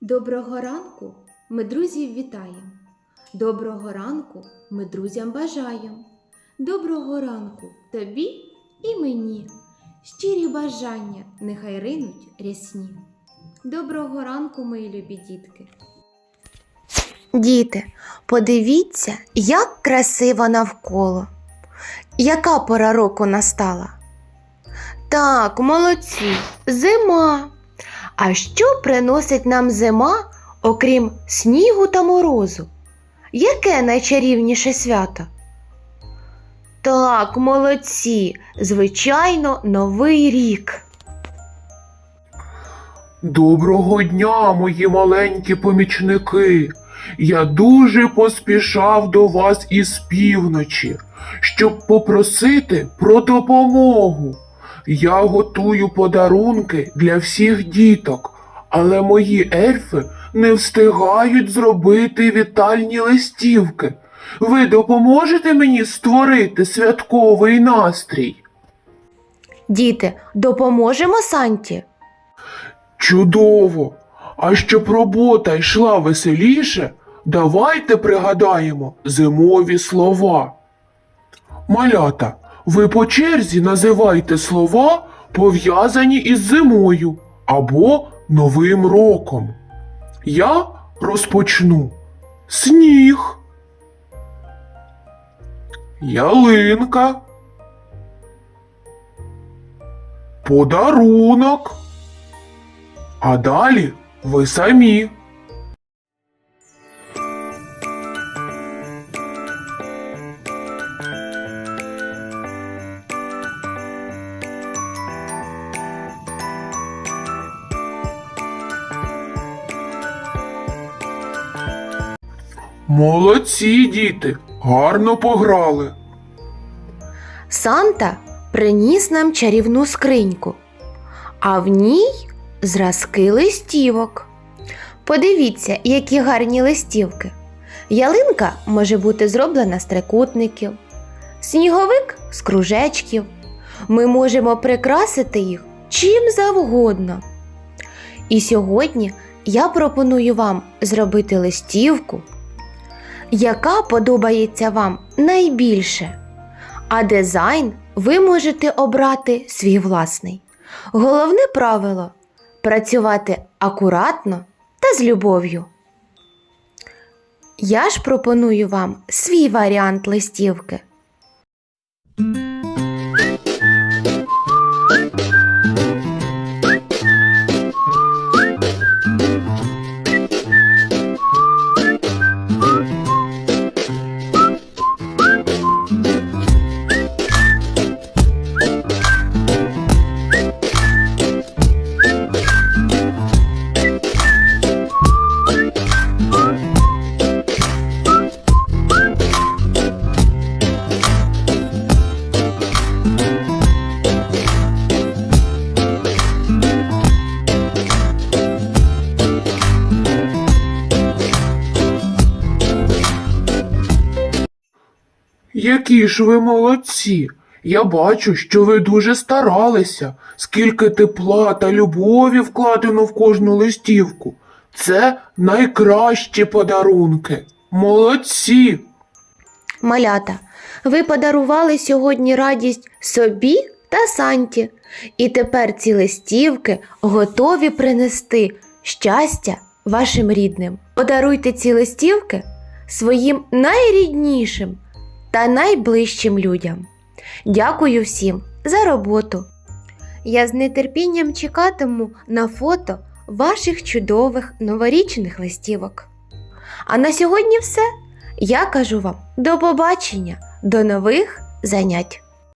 Доброго ранку ми друзів вітаємо. Доброго ранку ми друзям бажаємо. Доброго ранку тобі і мені. Щирі бажання нехай ринуть рясні. Доброго ранку, мої любі дітки. Діти, подивіться, як красиво навколо. Яка пора року настала? Так, молодці, зима. А що приносить нам зима, окрім снігу та морозу? Яке найчарівніше свято? Так, молодці, звичайно, Новий рік. Доброго дня, мої маленькі помічники. Я дуже поспішав до вас із півночі, щоб попросити про допомогу. Я готую подарунки для всіх діток, але мої ельфи не встигають зробити вітальні листівки. Ви допоможете мені створити святковий настрій? Діти, допоможемо Санті. Чудово! А щоб робота йшла веселіше, давайте пригадаємо зимові слова. Малята, ви по черзі називайте слова, пов'язані із зимою або Новим роком. Я розпочну сніг, ялинка, подарунок. А далі ви самі. Молодці, діти, гарно пограли. Санта приніс нам чарівну скриньку, а в ній зразки листівок. Подивіться, які гарні листівки. Ялинка може бути зроблена з трикутників, сніговик з кружечків. Ми можемо прикрасити їх чим завгодно. І сьогодні я пропоную вам зробити листівку, яка подобається вам найбільше а дизайн ви можете обрати свій власний. Головне правило працювати акуратно та з любов'ю. Я ж пропоную вам свій варіант листівки. Які ж ви молодці! Я бачу, що ви дуже старалися, скільки тепла та любові вкладено в кожну листівку. Це найкращі подарунки. Молодці! Малята, ви подарували сьогодні радість собі та Санті, і тепер ці листівки готові принести щастя вашим рідним. Подаруйте ці листівки своїм найріднішим та найближчим людям. Дякую всім за роботу. Я з нетерпінням чекатиму на фото ваших чудових новорічних листівок. А на сьогодні все. Я кажу вам до побачення, до нових занять.